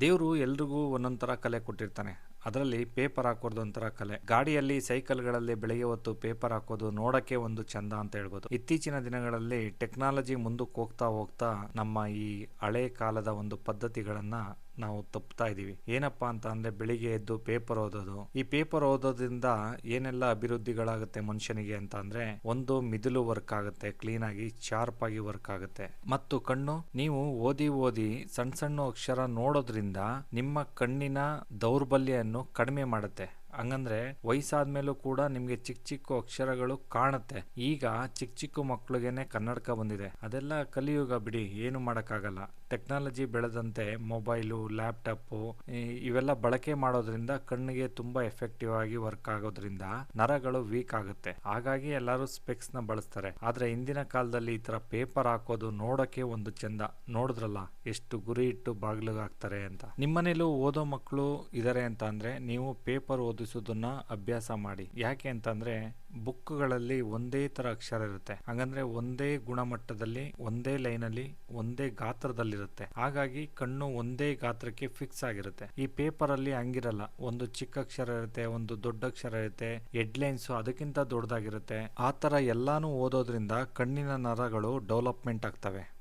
ದೇವರು ಎಲ್ರಿಗೂ ಒಂದೊಂದು ಕಲೆ ಕೊಟ್ಟಿರ್ತಾನೆ. ಅದರಲ್ಲಿ ಪೇಪರ್ ಹಾಕೋದು ಒಂಥರ ಕಲೆ. ಗಾಡಿಯಲ್ಲಿ ಸೈಕಲ್ಗಳಲ್ಲಿ ಬೆಳಗ್ಗೆ ಹೊತ್ತು ಪೇಪರ್ ಹಾಕೋದು ನೋಡಕ್ಕೆ ಒಂದು ಚಂದ ಅಂತ ಹೇಳ್ಬೋದು. ಇತ್ತೀಚಿನ ದಿನಗಳಲ್ಲಿ ಟೆಕ್ನಾಲಜಿ ಮುಂದಕ್ಕೆ ಹೋಗ್ತಾ ಹೋಗ್ತಾ ನಮ್ಮ ಈ ಹಳೆ ಕಾಲದ ಒಂದು ಪದ್ಧತಿಗಳನ್ನ ನಾವು ತಪ್ಪುತ್ತಾ ಇದೀವಿ ಏನಪ್ಪಾ ಅಂತ ಅಂದ್ರೆ ಬೆಳಿಗ್ಗೆ ಎದ್ದು ಪೇಪರ್ ಓದೋದು. ಈ ಪೇಪರ್ ಓದೋದ್ರಿಂದ ಏನೆಲ್ಲ ಅಭಿವೃದ್ಧಿಗಳಾಗುತ್ತೆ ಮನುಷ್ಯನಿಗೆ ಅಂತ ಅಂದ್ರೆ ಒಂದು ಮಿದುಲು ವರ್ಕ್ ಆಗುತ್ತೆ ಕ್ಲೀನ್ ಆಗಿ ಶಾರ್ಪ್ ಆಗಿ ವರ್ಕ್ ಆಗುತ್ತೆ. ಮತ್ತು ಕಣ್ಣು, ನೀವು ಓದಿ ಓದಿ ಸಣ್ಣ ಸಣ್ಣ ಅಕ್ಷರ ನೋಡೋದ್ರಿಂದ ನಿಮ್ಮ ಕಣ್ಣಿನ ದೌರ್ಬಲ್ಯವನ್ನು ಕಡಿಮೆ ಮಾಡುತ್ತೆ. ಹಂಗಂದ್ರೆ ವಯಸ್ಸಾದ್ಮೇಲೂ ಕೂಡ ನಿಮ್ಗೆ ಚಿಕ್ಕ ಚಿಕ್ಕ ಅಕ್ಷರಗಳು ಕಾಣುತ್ತೆ. ಈಗ ಚಿಕ್ಕ ಚಿಕ್ಕ ಮಕ್ಳಿಗೆನೆ ಕನ್ನಡಕ ಬಂದಿದೆ. ಅದೆಲ್ಲ ಕಲಿಯುಗ ಬಿಡಿ, ಏನು ಮಾಡೋಕ್ಕಾಗಲ್ಲ. ಟೆಕ್ನಾಲಜಿ ಬೆಳೆದಂತೆ ಮೊಬೈಲು, ಲ್ಯಾಪ್ಟಾಪು ಇವೆಲ್ಲ ಬಳಕೆ ಮಾಡೋದ್ರಿಂದ ಕಣ್ಣಿಗೆ ತುಂಬಾ ಎಫೆಕ್ಟಿವ್ ಆಗಿ ವರ್ಕ್ ಆಗೋದ್ರಿಂದ ನರಗಳು ವೀಕ್ ಆಗುತ್ತೆ. ಹಾಗಾಗಿ ಎಲ್ಲರೂ ಸ್ಪೆಕ್ಸ್ನ ಬಳಸ್ತಾರೆ. ಆದ್ರೆ ಇಂದಿನ ಕಾಲದಲ್ಲಿ ಈ ತರ ಪೇಪರ್ ಹಾಕೋದು ನೋಡಕ್ಕೆ ಒಂದು ಚಂದ. ನೋಡಿದ್ರಲ್ಲ, ಎಷ್ಟು ಗುರಿ ಇಟ್ಟು ಬಾಗಿಲಿಗೆ ಹಾಕ್ತಾರೆ ಅಂತ. ನಿಮ್ಮನೇಲೂ ಓದೋ ಮಕ್ಕಳು ಇದಾರೆ ಅಂತ ಅಂದ್ರೆ ನೀವು ಪೇಪರ್ ಓದಿಸೋದನ್ನ ಅಭ್ಯಾಸ ಮಾಡಿ. ಯಾಕೆ ಅಂತಂದ್ರೆ, ಬುಕ್ಗಳಲ್ಲಿ ಒಂದೇ ತರ ಅಕ್ಷರ ಇರುತ್ತೆ. ಹಾಗಂದ್ರೆ ಒಂದೇ ಗುಣಮಟ್ಟದಲ್ಲಿ, ಒಂದೇ ಲೈನಲ್ಲಿ, ಒಂದೇ ಗಾತ್ರದಲ್ಲಿರುತ್ತೆ. ಹಾಗಾಗಿ ಕಣ್ಣು ಒಂದೇ ಗಾತ್ರಕ್ಕೆ ಫಿಕ್ಸ್ ಆಗಿರುತ್ತೆ. ಈ ಪೇಪರ್ ಅಲ್ಲಿ ಹಂಗಿರಲ್ಲ. ಒಂದು ಚಿಕ್ಕ ಅಕ್ಷರ ಇರುತ್ತೆ, ಒಂದು ದೊಡ್ಡ ಅಕ್ಷರ ಇರುತ್ತೆ, ಹೆಡ್ಲೈನ್ಸ್ ಅದಕ್ಕಿಂತ ದೊಡ್ಡದಾಗಿರುತ್ತೆ. ಆ ತರ ಎಲ್ಲಾನು ಓದೋದ್ರಿಂದ ಕಣ್ಣಿನ ನರಗಳು ಡೆವಲಪ್ಮೆಂಟ್ ಆಗ್ತವೆ.